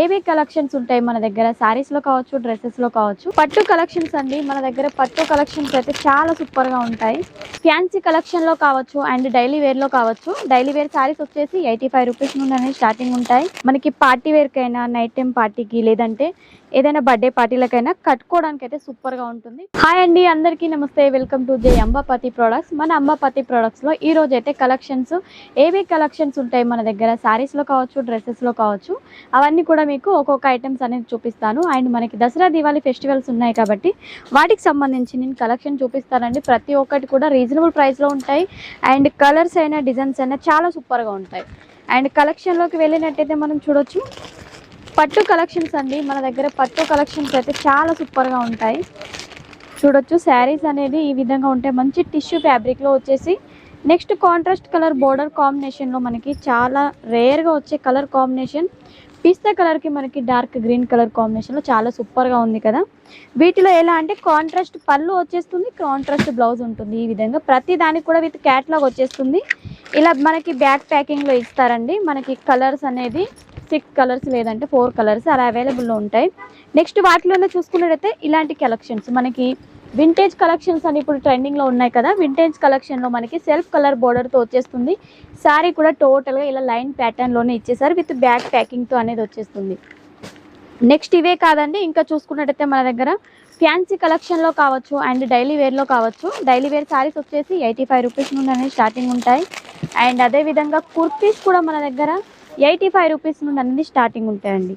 ఏవే కలెక్షన్స్ ఉంటాయి మన దగ్గర? శారీస్లో కావచ్చు డ్రెస్సెస్లో కావచ్చు. పట్టు కలెక్షన్స్ అండి. మన దగ్గర పట్టు కలెక్షన్స్ అయితే చాలా సూపర్గా ఉంటాయి. ఫ్యాన్సీ కలెక్షన్లో కావచ్చు అండ్ డైలీ వేర్లో కావచ్చు. డైలీ వేర్ సారీస్ వచ్చేసి ఎయిటీ ఫైవ్ రూపీస్ నుండి అనేది స్టార్టింగ్ ఉంటాయి. మనకి పార్టీ వేర్ కైనా నైట్ టైం పార్టీకి లేదంటే ఏదైనా బర్త్డే పార్టీలకైనా కట్టుకోవడానికి అయితే సూపర్గా ఉంటుంది. హాయ్ అండి అందరికీ నమస్తే. వెల్కమ్ టు జై అంబాపతి ప్రొడక్ట్స్ మన అంబాపతి ప్రొడక్ట్స్లో ఈ రోజు అయితే కలెక్షన్స్ ఏవే కలెక్షన్స్ ఉంటాయి మన దగ్గర? శారీస్లో కావచ్చు డ్రెస్సెస్లో కావచ్చు. అవన్నీ కూడా కూడా మీకు ఒక్కొక్క ఐటమ్స్ అనేది చూపిస్తాను. అండ్ మనకి దసరా దివాళీ ఫెస్టివల్స్ ఉన్నాయి కాబట్టి వాటికి సంబంధించి నేను కలెక్షన్ చూపిస్తానండి. ప్రతి ఒక్కటి కూడా రీజనబుల్ ప్రైస్లో ఉంటాయి. అండ్ కలర్స్ అయినా డిజైన్స్ అయినా చాలా సూపర్గా ఉంటాయి. అండ్ కలెక్షన్లోకి వెళ్ళినట్టయితే మనం చూడొచ్చు. పట్టు కలెక్షన్స్ అండి. మన దగ్గర పట్టు కలెక్షన్స్ అయితే చాలా సూపర్గా ఉంటాయి. చూడొచ్చు శారీస్ అనేది ఈ విధంగా ఉంటాయి మంచి టిష్యూ ఫ్యాబ్రిక్లో వచ్చేసి నెక్స్ట్ కాంట్రాస్ట్ కలర్ బోర్డర్ కాంబినేషన్లో మనకి చాలా రేర్గా వచ్చే కలర్ కాంబినేషన్ పిస్తా కలర్కి మనకి డార్క్ గ్రీన్ కలర్ కాంబినేషన్లో చాలా సూపర్గా ఉంది కదా. వీటిలో ఎలా అంటే కాంట్రాస్ట్ పళ్ళు వచ్చేస్తుంది కాంట్రాస్ట్ బ్లౌజ్ ఉంటుంది ఈ విధంగా. ప్రతి దానికి కూడా విత్ క్యాట్లాగ్ వచ్చేస్తుంది. ఇలా మనకి బ్యాక్ ప్యాకింగ్లో ఇస్తారండి. మనకి కలర్స్ అనేది సిక్స్ కలర్స్ లేదంటే ఫోర్ కలర్స్ అలా అవైలబుల్లో ఉంటాయి. నెక్స్ట్ వాటిలోనే చూసుకున్నట్టయితే ఇలాంటి కలెక్షన్స్. మనకి వింటేజ్ కలెక్షన్స్ అని ఇప్పుడు ట్రెండింగ్లో ఉన్నాయి కదా వింటేజ్ కలెక్షన్లో మనకి సెల్ఫ్ కలర్ బోర్డర్తో వచ్చేస్తుంది. శారీ కూడా టోటల్గా ఇలా లైన్ ప్యాటర్న్లోనే ఇచ్చేసారు విత్ బ్యాక్ ప్యాకింగ్తో అనేది వచ్చేస్తుంది. నెక్స్ట్ ఇవే కాదండి ఇంకా చూసుకున్నట్టయితే మన దగ్గర ఫ్యాన్సీ కలెక్షన్లో కావచ్చు అండ్ డైలీ వేర్లో కావచ్చు. డైలీ వేర్ శారీస్ వచ్చేసి ఎయిటీ ఫైవ్ రూపీస్ నుండి అనేది స్టార్టింగ్ ఉంటాయి. అండ్ అదేవిధంగా కుర్తీస్ కూడా మన దగ్గర ఎయిటీ ఫైవ్ రూపీస్ నుండి అనేది స్టార్టింగ్ ఉంటాయండి.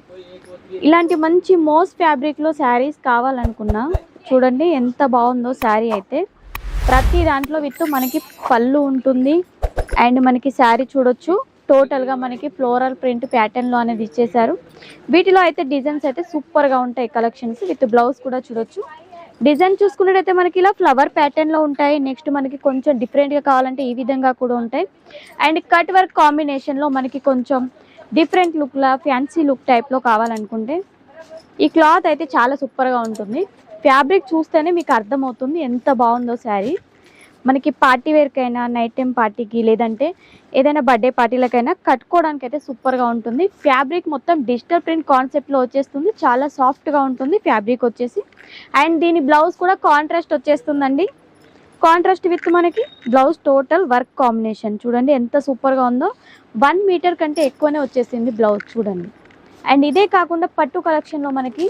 ఇలాంటి మంచి మోస్ ఫ్యాబ్రిక్లో శారీస్ కావాలనుకున్నా చూడండి ఎంత బాగుందో శారీ అయితే. ప్రతి దాంట్లో విత్ మనకి పళ్ళు ఉంటుంది. అండ్ మనకి శారీ చూడొచ్చు. టోటల్గా మనకి ఫ్లోరల్ ప్రింట్ ప్యాటర్న్లో అనేది ఇచ్చేసారు వీటిలో అయితే డిజైన్స్ అయితే సూపర్గా ఉంటాయి కలెక్షన్స్ విత్ బ్లౌజ్ కూడా చూడొచ్చు. డిజైన్ చూసుకున్నట్టయితే మనకి ఇలా ఫ్లవర్ ప్యాటర్న్లో ఉంటాయి. నెక్స్ట్ మనకి కొంచెం డిఫరెంట్గా కావాలంటే ఈ విధంగా కూడా ఉంటాయి. అండ్ కట్ వర్క్ కాంబినేషన్లో మనకి కొంచెం డిఫరెంట్ లుక్లా ఫ్యాన్సీ లుక్ టైప్లో కావాలనుకుంటే ఈ క్లాత్ అయితే చాలా సూపర్గా ఉంటుంది. ఫ్యాబ్రిక్ చూస్తేనే మీకు అర్థమవుతుంది ఎంత బాగుందో శారీ. మనకి పార్టీ వేర్కైనా నైట్ టైం పార్టీకి లేదంటే ఏదైనా బర్త్డే పార్టీలకైనా కట్టుకోవడానికి అయితే సూపర్గా ఉంటుంది. ఫ్యాబ్రిక్ మొత్తం డిజిటల్ ప్రింట్ కాన్సెప్ట్లో వచ్చేస్తుంది. చాలా సాఫ్ట్గా ఉంటుంది ఫ్యాబ్రిక్ వచ్చేసి. అండ్ దీని బ్లౌజ్ కూడా కాంట్రాస్ట్ వచ్చేస్తుందండి. కాంట్రాస్ట్ విత్ మనకి బ్లౌజ్ టోటల్ వర్క్ కాంబినేషన్. చూడండి ఎంత సూపర్గా ఉందో. వన్ మీటర్ కంటే ఎక్కువనే వచ్చేసింది బ్లౌజ్ చూడండి. అండ్ ఇదే కాకుండా పట్టు కలెక్షన్లో మనకి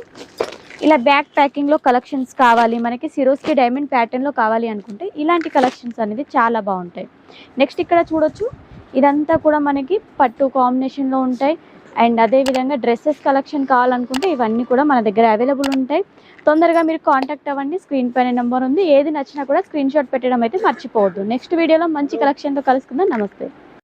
ఇలా బ్యాక్ ప్యాకింగ్లో కలెక్షన్స్ కావాలి మనకి సిరోస్కి డైమండ్ ప్యాటర్న్లో కావాలి అనుకుంటే ఇలాంటి కలెక్షన్స్ అనేది చాలా బాగుంటాయి. నెక్స్ట్ ఇక్కడ చూడొచ్చు ఇదంతా కూడా మనకి పట్టు కాంబినేషన్లో ఉంటాయి. అండ్ అదేవిధంగా డ్రెస్సెస్ కలెక్షన్ కావాలనుకుంటే ఇవన్నీ కూడా మన దగ్గర అవైలబుల్ ఉంటాయి. తొందరగా మీరు కాంటాక్ట్ అవ్వండి స్క్రీన్ పైన నెంబర్ ఉంది. ఏది నచ్చినా కూడా స్క్రీన్ షాట్ పెట్టడం అయితే మర్చిపోవద్దు. నెక్స్ట్ వీడియోలో మంచి కలెక్షన్తో కలుసుకుందాం. నమస్తే.